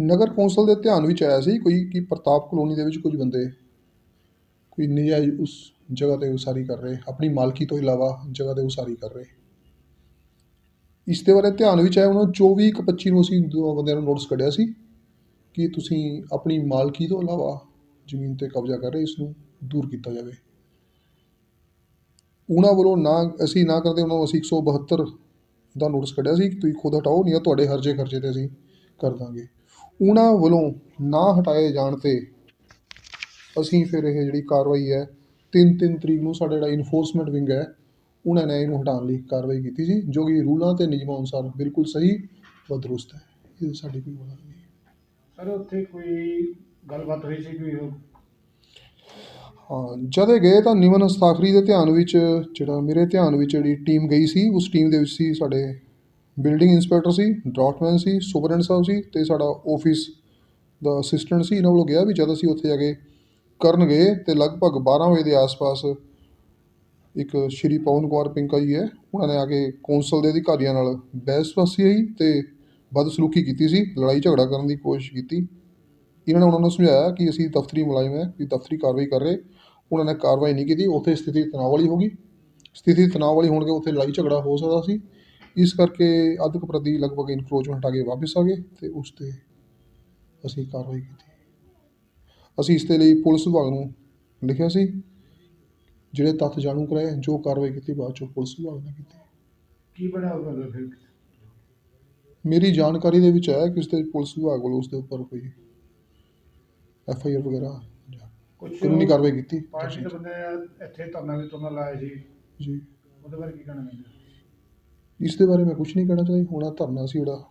ਨਗਰ council ਦੇ ਧਿਆਨ ਵਿੱਚ ਆਇਆ ਸੀ ਕੋਈ ਕਿ ਪ੍ਰਤਾਪ ਕਲੋਨੀ ਦੇ ਵਿੱਚ ਕੁਝ ਬੰਦੇ ਕੋਈ ਨਜਾਇਜ਼ ਉਸ ਜਗ੍ਹਾ ਤੇ ਉਸਾਰੀ ਕਰ ਰਹੇ, ਆਪਣੀ ਮਾਲਕੀ ਤੋਂ ਇਲਾਵਾ ਜਗ੍ਹਾ ਤੇ ਉਸਾਰੀ ਕਰ ਰਹੇ। ਇਸ ਦੇ ਬਾਰੇ ਧਿਆਨ ਵਿੱਚ ਆਇਆ, ਉਹਨਾਂ ਨੂੰ 24 ਕੁ 25 ਨੂੰ ਅਸੀਂ ਦੋ ਬੰਦਿਆਂ ਨੂੰ ਨੋਟਿਸ ਕੱਢਿਆ ਸੀ ਕਿ ਤੁਸੀਂ ਆਪਣੀ ਮਾਲਕੀ ਤੋਂ ਇਲਾਵਾ ਜ਼ਮੀਨ ਤੇ ਕਬਜ਼ਾ ਕਰ ਰਹੇ, ਇਸ ਨੂੰ ਦੂਰ ਕੀਤਾ ਜਾਵੇ। ਉਹਨਾਂ ਵੱਲੋਂ ਨਾ, ਅਸੀਂ ਨਾ ਕਰਦੇ, ਉਹਨਾਂ ਨੂੰ ਅਸੀਂ 172 ਦਾ ਨੋਟਿਸ ਕੱਢਿਆ ਸੀ ਕਿ ਤੁਸੀਂ ਖੁਦ ਹਟਾਓ, ਨਹੀਂ ਤਾਂ ਤੁਹਾਡੇ ਹਰਜੇ ਖਰਚੇ ਤੇ ਅਸੀਂ ਕਰ ਦਾਂਗੇ। ਉਹਨਾਂ ਵੱਲੋਂ ਨਾ ਹਟਾਏ ਜਾਣ ਤੇ ਅਸੀਂ ਫਿਰ ਇਹ ਜਿਹੜੀ ਕਾਰਵਾਈ ਹੈ ਤਿੰਨ ਤਿੰਨ ਤਰੀਕ ਨੂੰ ਸਾਡਾ ਜਿਹੜਾ ਇਨਫੋਰਸਮੈਂਟ ਵਿੰਗ ਹੈ ਉਹਨਾਂ ਨੇ ਇਹਨੂੰ ਹਟਾਉਣ ਲਈ ਕਾਰਵਾਈ ਕੀਤੀ ਸੀ ਜੋ ਕਿ ਰੂਲਾਂ ਤੇ ਨਿਯਮਾਂ ਅਨੁਸਾਰ ਬਿਲਕੁਲ ਸਹੀ व ਦਰੁਸਤ ਹੈ। ਇਹ ਸਾਡੀ ਕੋਈ ਗੁਨਾਹ ਨਹੀਂ ਸਰ ਉੱਥੇ ਕੋਈ ਗੱਲਬਾਤ ਹੋਈ ਸੀ ਕੋਈ ਉਹ ਹਾਂ ਜਦ ਇਹ ਗਏ ਤਾਂ ਨਿਮਨ ਹਸਤਾਖਰੀ ਦੇ ਧਿਆਨ ਵਿੱਚ ਜਿਹੜਾ ਮੇਰੇ ਧਿਆਨ ਵਿੱਚ ਜਿਹੜੀ ਟੀਮ ਗਈ ਸੀ ਉਸ ਟੀਮ ਦੇ ਵਿੱਚ ਸੀ ਸਾਡੇ ਬਿਲਡਿੰਗ ਇੰਸਪੈਕਟਰ ਸੀ ਡਰਾਫਟਮੈਨ ਸੀ, ਸੁਪਰਡੈਂਟ ਸਾਹਿਬ ਸੀ ਅਤੇ ਸਾਡਾ ਆਫਿਸ ਦਾ ਅਸਿਸਟੈਂਟ ਸੀ, ਇਹਨਾਂ ਵੱਲੋਂ ਗਿਆ ਵੀ ਜਦ ਅਸੀਂ ਉੱਥੇ ਜਾ ਕੇ ਕਰਨ ਗਏ ਤੇ ਲਗਭਗ 12 ਵਜੇ ਦੇ ਆਸ-ਪਾਸ ਇੱਕ ਸ਼੍ਰੀ ਪਵਨ ਕੁਮਾਰ ਪਿੰਕਾ ਜੀ ਹੈ, ਉਹਨਾਂ ਨੇ ਆ ਕੇ ਕੌਂਸਲ ਦੇ ਅਧਿਕਾਰੀਆਂ ਨਾਲ ਬਹਿਸਬਾਜ਼ੀ ਹੋਈ ਅਤੇ ਬਦਸਲੂਕੀ ਕੀਤੀ ਸੀ, ਲੜਾਈ ਝਗੜਾ ਕਰਨ ਦੀ ਕੋਸ਼ਿਸ਼ ਕੀਤੀ। ਇਹਨਾਂ ਨੇ ਉਹਨਾਂ ਨੂੰ ਸਮਝਾਇਆ ਕਿ ਅਸੀਂ ਦਫ਼ਤਰੀ ਮੁਲਾਜ਼ਮ ਹੈ, ਵੀ ਦਫ਼ਤਰੀ ਕਾਰਵਾਈ ਕਰ ਰਹੇ। ਉਹਨਾਂ ਨੇ ਕਾਰਵਾਈ ਨਹੀਂ ਕੀਤੀ, ਉੱਥੇ ਸਥਿਤੀ ਤਣਾਅ ਵਾਲੀ ਹੋ ਗਈ। ਸਥਿਤੀ ਤਣਾਅ ਵਾਲੀ ਹੋਣ ਕੇ ਉੱਥੇ ਲੜਾਈ ਝਗੜਾ ਹੋ ਸਕਦਾ ਸੀ। ਇਸ ਕਰਕੇ ਅੱਧ ਪ੍ਰਤੀ ਲਗਭਗ ਇਨਕਰੋਚਮੈਂਟ ਆ ਕੇ ਵਾਪਸ ਆ ਗਏ ਤੇ ਉਸ ਤੇ ਅਸੀਂ ਕਾਰਵਾਈ ਕੀਤੀ। ਅਸੀਂ ਇਸ ਦੇ ਲਈ ਪੁਲਿਸ ਵਿਭਾਗ ਨੂੰ ਲਿਖਿਆ ਸੀ ਜਿਹੜੇ ਤੱਥ ਜਾਣੂ ਕਰਾਏ ਜੋ ਕਾਰਵਾਈ ਕੀਤੀ ਬਾਅਦ ਚੋਂ ਪੁਲਿਸ ਵਿਭਾਗ ਨੇ ਕੀਤੀ। ਕੀ ਬਣਿਆ ਉਹ ਗੱਲ ਫਿਰ? ਮੇਰੀ ਜਾਣਕਾਰੀ ਦੇ ਵਿੱਚ ਹੈ ਕਿ ਉਸ ਦੇ ਪੁਲਿਸ ਵਿਭਾਗ ਵੱਲੋਂ ਉਸ ਦੇ ਉੱਪਰ ਕੋਈ ਐਫ ਆਈ ਆਰ ਵਗੈਰਾ ਕੁਝ ਕਾਨੂੰਨੀ ਕਾਰਵਾਈ ਕੀਤੀ। ਪਾਰਟੀ ਦੇ ਬੰਦੇ ਇੱਥੇ ਧਰਨਾ ਵੀ ਤੁਰਨਾ ਲਾਇਆ ਸੀ। ਜੀ। ਉਹਦੇ ਬਾਰੇ ਕੀ ਕਹਿਣਾ ਚਾਹੁੰਦੇ ਇਸ ਦੇ ਬਾਰੇ ਮੈਂ ਕੁਝ ਨਹੀਂ ਕਹਿਣਾ ਚਾਹੁੰਦਾ ਹੋਣਾ ਧਰਨਾ ਸੀ ਜਿਹੜਾ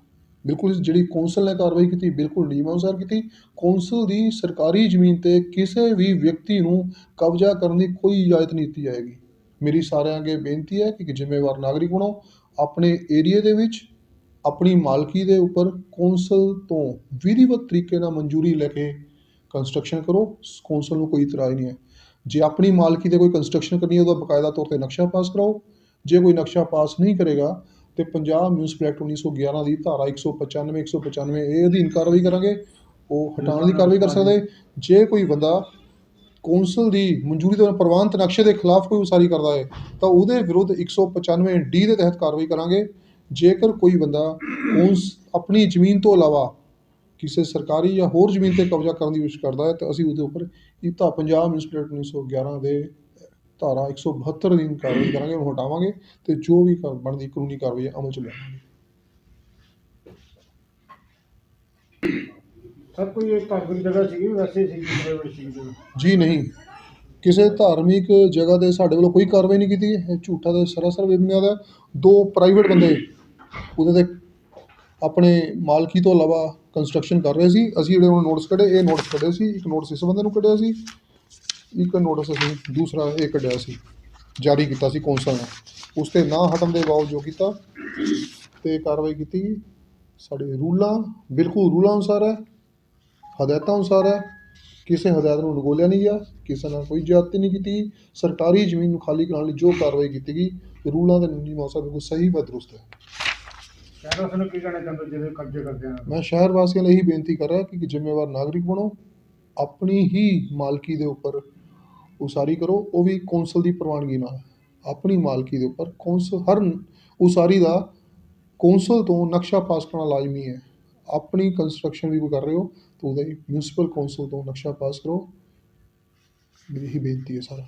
ਬਿਲਕੁਲ ਜਿਹੜੀ ਕੌਂਸਲ ਨੇ ਕਾਰਵਾਈ ਕੀਤੀ, ਬਿਲਕੁਲ ਨਿਯਮਾਂ ਅਨੁਸਾਰ ਕੀਤੀ। ਕੌਂਸਲ ਦੀ ਸਰਕਾਰੀ ਜ਼ਮੀਨ ਤੇ ਕਿਸੇ ਵੀ ਵਿਅਕਤੀ ਨੂੰ ਕਬਜ਼ਾ ਕਰਨ ਦੀ ਕੋਈ ਇਜਾਜ਼ਤ ਨਹੀਂ ਦਿੱਤੀ ਜਾਏਗੀ। ਮੇਰੀ ਸਾਰਿਆਂ ਅੱਗੇ ਬੇਨਤੀ ਹੈ ਕਿ ਇੱਕ ਜ਼ਿੰਮੇਵਾਰ ਨਾਗਰਿਕ ਬਣੋ, ਆਪਣੇ ਏਰੀਏ ਦੇ ਵਿੱਚ, ਆਪਣੀ ਮਾਲਕੀ ਦੇ ਉੱਪਰ ਕੌਂਸਲ ਤੋਂ ਵਿਧੀਵਤ ਤਰੀਕੇ ਨਾਲ ਮਨਜ਼ੂਰੀ ਲੈ ਕੇ ਕੰਸਟਰਕਸ਼ਨ ਕਰੋ। ਕੌਂਸਲ ਨੂੰ ਕੋਈ ਇਤਰਾਜ਼ ਨਹੀਂ ਹੈ। ਜੇ ਆਪਣੀ ਮਾਲਕੀ ਤੇ ਕੋਈ ਕੰਸਟਰਕਸ਼ਨ ਕਰਨੀ ਹੈ, ਉਹਦਾ ਬਕਾਇਦਾ ਤੌਰ ਤੇ ਨਕਸ਼ਾ ਪਾਸ ਕਰਾਓ। ਜੇ ਕੋਈ ਨਕਸ਼ਾ ਪਾਸ ਨਹੀਂ ਕਰੇਗਾ ਤੇ ਪੰਜਾਬ ਮਿਊਨਿਸਪਲ ਐਕਟ 1911 ਦੀ ਧਾਰਾ 195 195 ਇਹ ਅਧੀਨ ਕਾਰਵਾਈ ਕਰਾਂਗੇ, ਉਹ ਹਟਾਉਣ ਦੀ ਕਾਰਵਾਈ ਕਰ ਸਕਦੇ। ਜੇ ਕੋਈ ਬੰਦਾ ਕੌਂਸਲ ਦੀ ਮਨਜ਼ੂਰੀ ਤੋਂ ਪ੍ਰਵਾਨਿਤ ਨਕਸ਼ੇ ਦੇ ਖਿਲਾਫ ਕੋਈ ਉਸਾਰੀ ਕਰਦਾ ਹੈ, ਤਾਂ ਉਹਦੇ ਵਿਰੁੱਧ 195 ਡੀ ਦੇ ਤਹਿਤ ਕਾਰਵਾਈ ਕਰਾਂਗੇ। ਜੇਕਰ ਕੋਈ ਬੰਦਾ ਕੌਂਸ, ਆਪਣੀ ਜ਼ਮੀਨ ਤੋਂ ਇਲਾਵਾ ਕਿਸੇ ਸਰਕਾਰੀ ਜਾਂ ਹੋਰ ਜ਼ਮੀਨ ਤੇ ਕਬਜ਼ਾ ਕਰਨ ਦੀ ਕੋਸ਼ਿਸ਼ ਕਰਦਾ ਹੈ, ਤਾਂ ਅਸੀਂ ਉਹਦੇ ਉੱਪਰ ਇਹ ਤਾਂ ਪੰਜਾਬ ਮਿਊਨਿਸਪਲ ਐਕਟ 1911 ਦੇ ਧਾਰਾ 172 ਅਧੀਨ ਕਾਰਵਾਈ ਕਰਾਂਗੇ ਹਟਾਵਾਂਗੇ ਤੇ ਜੋ ਵੀ ਬਣਦੀ ਕਾਨੂੰਨੀ ਕਾਰਵਾਈ ਹੈ, ਅਮਲ ਚ ਲਿਆਵਾਂਗੇ। ਸਰ ਕੋਈ ਇਹ ਧਾਰਮਿਕ ਜਗ੍ਹਾ ਸੀਗੀ? ਵੈਸੇ ਸੀ ਪ੍ਰਾਈਵੇਟ ਸੀ ਜਗ੍ਹਾ। ਜੀ ਨਹੀਂ। ਕਿਸੇ ਧਾਰਮਿਕ ਜਗ੍ਹਾ ਤੇ ਸਾਡੇ ਵੱਲੋਂ ਕੋਈ ਕਾਰਵਾਈ ਨਹੀਂ ਕੀਤੀ ਇਹ ਝੂਠਾ ਤੇ ਸਰਾਸਰ ਬੇਬੁਨਿਆਦ ਹੈ। ਦੋ ਪ੍ਰਾਈਵੇਟ ਬੰਦੇ ਉਹਦੇ ਤੇ ਆਪਣੇ ਮਾਲਕੀ ਤੋਂ ਇਲਾਵਾ ਕੰਸਟਰਕਸ਼ਨ ਕਰ ਰਹੇ ਸੀ। ਅਸੀਂ ਜਿਹੜੇ ਉਹਨਾਂ ਨੋਟਿਸ ਕੱਢੇ ਇਹ ਨੋਟਿਸ ਕੱਢੇ ਸੀ। ਇੱਕ ਨੋਟਿਸ ਇਸ ਬੰਦੇ ਨੂੰ ਕੱਢਿਆ ਸੀ। ਇੱਕ ਨੋਟਿਸ ਅਸੀਂ ਦੂਸਰਾ ਇਹ ਕੱਢਿਆ ਸੀ ਜਾਰੀ ਕੀਤਾ ਸੀ ਕੌਂਸਲ ਨੇ। ਉਸ ਤੇ ਨਾ ਹਟਣ ਦੇ ਬਾਵਜੂਦ ਕੀਤਾ ਤੇ ਕਾਰਵਾਈ ਕੀਤੀ। ਸਾਡੇ ਰੂਲਾਂ ਬਿਲਕੁਲ ਰੂਲਾਂ ਅਨੁਸਾਰ ਹੈ ਹਦਾਇਤਾਂ ਅਨੁਸਾਰ ਹੈ। ਕਿਸੇ ਹਦਾਇਤ ਨੂੰ ਨਗੋਲਿਆ ਨਹੀਂ ਗਿਆ ਕਿਸੇ ਨਾਲ ਕੋਈ ਜ਼ਿਆਦਤੀ ਨਹੀਂ ਕੀਤੀ। ਸਰਕਾਰੀ ਜ਼ਮੀਨ ਨੂੰ ਖਾਲੀ ਕਰਾਉਣ ਲਈ ਜੋ ਕਾਰਵਾਈ ਕੀਤੀ ਗਈ ਰੂਲਾਂ ਦੇ ਨਿਯਮਾਂ ਅਨੁਸਾਰ ਬਿਲਕੁਲ ਸਹੀ व ਦਰੁਸਤ ਹੈ। ਸ਼ਹਿਰ ਵਾਸੀਆਂ ਨੂੰ ਕੀ ਕਹਿਣਾ ਚਾਹੁੰਦੇ ਜਿਹੜੇ ਕਬਜ਼ੇ ਕਰਦੇ ਆ? ਮੈਂ ਸ਼ਹਿਰ ਵਾਸੀਆਂ ਲਈ ਇਹੀ ਬੇਨਤੀ ਕਰ ਰਿਹਾ ਕਿ ਜ਼ਿੰਮੇਵਾਰ ਨਾਗਰਿਕ ਬਣੋ ਆਪਣੀ ਹੀ ਮਾਲਕੀ ਦੇ ਉੱਪਰ ਉਸਾਰੀ ਕਰੋ, ਉਹ ਵੀ ਕੌਂਸਲ ਦੀ ਪ੍ਰਵਾਨਗੀ ਨਾਲ। ਆਪਣੀ ਮਾਲਕੀ ਦੇ ਉੱਪਰ ਕੌਂਸਲ ਹਰ ਉਸਾਰੀ ਦਾ ਕੌਂਸਲ ਤੋਂ ਨਕਸ਼ਾ ਪਾਸ ਕਰਨਾ ਲਾਜ਼ਮੀ ਹੈ। ਆਪਣੀ ਕੰਸਟਰਕਸ਼ਨ ਵੀ ਕੋਈ ਕਰ ਰਹੇ ਹੋ, ਤਾਂ ਉਹਦੇ ਮਿਊਨਿਸਪਲ ਕੌਂਸਲ ਤੋਂ ਨਕਸ਼ਾ ਪਾਸ ਕਰੋ। ਮੇਰੀ ਹੀ ਬੇਨਤੀ ਹੈ ਸਾਰਾ